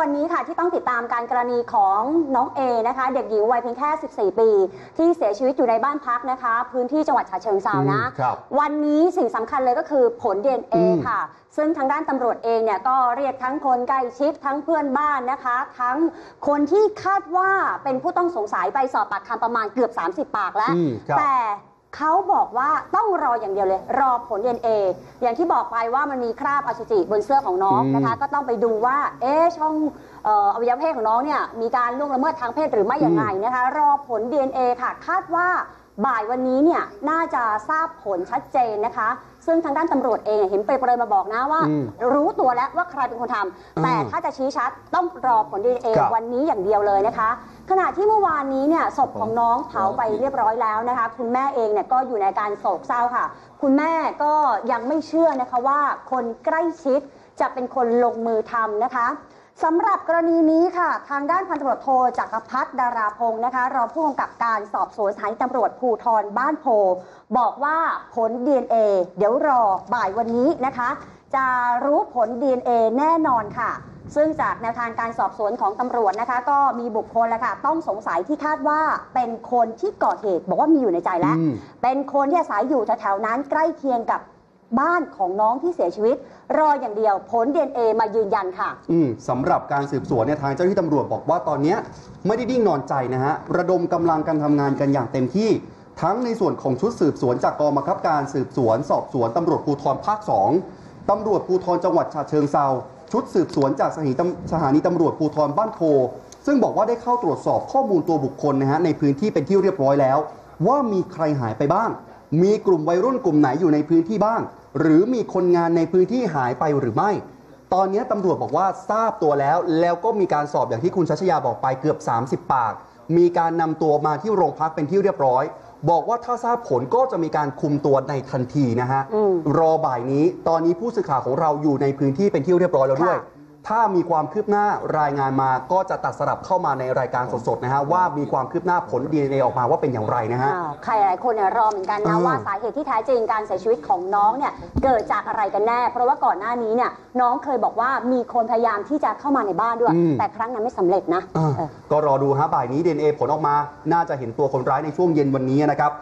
วันนี้ค่ะที่ต้องติดตามการกรณีของน้องเอนะคะ เด็กหญิงวัยเพียงแค่ 14 ปี ที่เสียชีวิตอยู่ในบ้านพักนะคะ พื้นที่จังหวัดฉะเชิงเซานะอืมครับ วันนี้สิ่งสำคัญเลยก็คือผล DNA อืม ค่ะ ซึ่งทางด้านตำรวจเองเนี่ยก็เรียกทั้งคนใกล้ชิดทั้งเพื่อนบ้านนะคะ ทั้งคนที่คาดว่าเป็นผู้ต้องสงสัยไปสอบปากคำประมาณเกือบ 30 ปากแล้ว อืมครับ แต่ เขาบอกว่าต้องรออย่างเดียวเลย รอผล DNA อย่างที่บอกไปว่ามันมีคราบอสุจิบนเสื้อของน้องนะคะ ก็ต้องไปดูว่า เอ๊ะช่องเอ่ออวัยวะเพศของน้องเนี่ยมีการล่วงละเมิดทางเพศหรือไม่อย่างไรนะคะ รอผล DNA ค่ะ คาดว่า บ่ายวันนี้เนี่ยน่าจะทราบผลชัดเจนนะคะ ซึ่งทางด้านตำรวจเองเห็นเปรยๆมาบอกนะว่า อืมรู้ตัวแล้วว่าใครเป็นคนทำแต่ถ้าจะชี้ชัดต้องรอผล DNA ครับ วันนี้อย่างเดียวเลยนะคะ ขณะที่เมื่อวานนี้เนี่ยศพของน้องเผาไปเรียบร้อยแล้วนะคะ คุณแม่เองเนี่ยก็อยู่ในอาการโศกเศร้าค่ะ คุณแม่ก็ยังไม่เชื่อนะคะว่าคนใกล้ชิดจะเป็นคนลงมือทำนะคะ สำหรับกรณีนี้ค่ะ ทางด้านพันตำรวจโทจักรพัฒน์ดาราพงศ์นะคะรองผู้กำกับการสอบสวนสถานีตำรวจภูทรบ้านโพ บอกว่าผล DNA เดี๋ยวรอบ่ายวันนี้นะคะ จะรู้ผล DNA แน่นอนค่ะ ซึ่งจากแนวทางการสอบสวนของตำรวจนะคะ ก็มีบุคคลแล้วค่ะ ต้องสงสัยที่คาดว่าเป็นคนที่ก่อเหตุ บอกว่ามีอยู่ในใจแล้วอืมเป็นคนที่อาศัยอยู่แถวๆนั้นใกล้เคียงกับ บ้านของน้องที่เสียชีวิต รออย่างเดียวผล DNA มายืนยันค่ะ อืมสำหรับการสืบสวนเนี่ยทางเจ้าหน้าที่ตำรวจบอกว่าตอนเนี้ยไม่ได้ดิ้งนอนใจนะฮะ ระดมกำลังกันทำงานกันอย่างเต็มที่ ทั้งในส่วนของชุดสืบสวนจากกองบังคับการสืบสวน สอบสวนตำรวจภูธรภาค 2ตำรวจภูธรจังหวัดฉะเชิงเซาชุดสืบสวนจากสถานีตำสถานีตำรวจภูธรบ้านโพซึ่งบอกว่าได้เข้าตรวจสอบข้อมูลตัวบุคคลนะฮะในพื้นที่เป็นที่เรียบร้อยแล้ว ว่ามีใครหายไปบ้าง มีกลุ่มวัยรุ่นกลุ่มไหนอยู่ในพื้นที่บ้าง หรือมีคนงานในพื้นที่หายไปหรือไม่ ตอนนี้ตำรวจบอกว่าทราบตัวแล้ว แล้วก็มีการสอบอย่างที่คุณชัชยาบอกไปเกือบ 30 ปาก มีการนำตัวมาที่โรงพักเป็นที่เรียบร้อย บอกว่าถ้าทราบผลก็จะมีการคุมตัวในทันทีนะฮะอืมรอบ่ายนี้ ตอนนี้ผู้สื่อข่าวของเราอยู่ในพื้นที่เป็นที่เรียบร้อยแล้วด้วยค่ะ ถ้ามีความคืบหน้ารายงานมาก็จะตัดสลับเข้ามาในรายการสดๆนะฮะว่ามีความคืบหน้าผล DNA ออกมาว่าเป็นอย่างไรนะฮะ อ่าใครหลายคนเนี่ยรอเหมือนกันนะ เออว่าสาเหตุที่แท้จริงการเสียชีวิตของน้องเนี่ยเกิดจากอะไรกันแน่ เพราะว่าก่อนหน้านี้เนี่ยน้องเคยบอกว่ามีคนพยายามที่จะเข้ามาในบ้านด้วย อืม แต่ครั้งนั้นไม่สำเร็จนะอ่าเออ ก็รอดูฮะบ่ายนี้ DNA ผลออกมา น่าจะเห็นตัวคนร้ายในช่วงเย็นวันนี้นะครับ